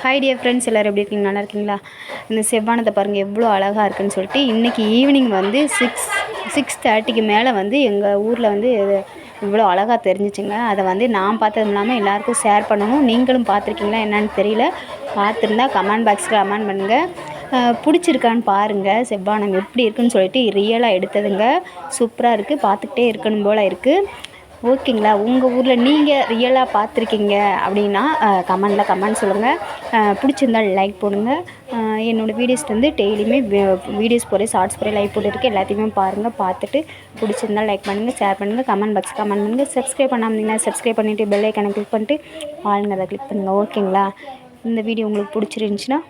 Hi dear friends எல்லோரும் எப்படி இருக்கீங்க? நல்லா இருக்கீங்களா? இந்த செவ்வானத்தை பாருங்கள் எவ்வளோ அழகாக இருக்குன்னு சொல்லிட்டு இன்றைக்கி ஈவினிங் வந்து சிக்ஸ் சிக்ஸ் தேர்ட்டிக்கு மேலே வந்து எங்கள் ஊரில் வந்து இவ்வளோ அழகாக தெரிஞ்சிச்சுங்க. அதை வந்து நான் பார்த்ததும் இல்லாமல் எல்லாருக்கும் ஷேர் பண்ணணும் நீங்களும் பார்த்துருக்கீங்களா என்னன்னு தெரியல. பார்த்துருந்தா கமெண்ட் பாக்ஸில் கமெண்ட் பண்ணுங்கள் பிடிச்சிருக்கான்னு பாருங்கள் செவ்வானம் எப்படி இருக்குன்னு சொல்லிட்டு ரியலாக எடுத்ததுங்க. சூப்பராக இருக்குது பார்த்துக்கிட்டே இருக்கணும் போல் இருக்குது ஓகேங்களா? உங்கள் ஊரில் நீங்கள் ரியலாக பார்த்துருக்கீங்க அப்படின்னா கமெண்டில் கமெண்ட் சொல்லுங்கள் பிடிச்சிருந்தால் லைக் போடுங்க. என்னோடய வீடியோஸ் வந்து டெய்லியுமே வீடியோஸ் போகிற ஷார்ட்ஸ் போகிற லைக் போட்டுருக்கு எல்லாத்தையுமே பாருங்கள் பார்த்துட்டு பிடிச்சிருந்தா லைக் பண்ணுங்கள் ஷேர் பண்ணுங்கள் கமெண்ட் பாக்ஸ் கமெண்ட் பண்ணுங்கள் சப்ஸ்கிரைப் பண்ணாமல் சப்ஸ்கிரைப் பண்ணிவிட்டு பெல் ஐக்கானை கிளிக் பண்ணிட்டு ஆளுங்க அதை கிளிக் பண்ணுங்கள் ஓகேங்களா? இந்த வீடியோ உங்களுக்கு பிடிச்சிருந்துச்சின்னா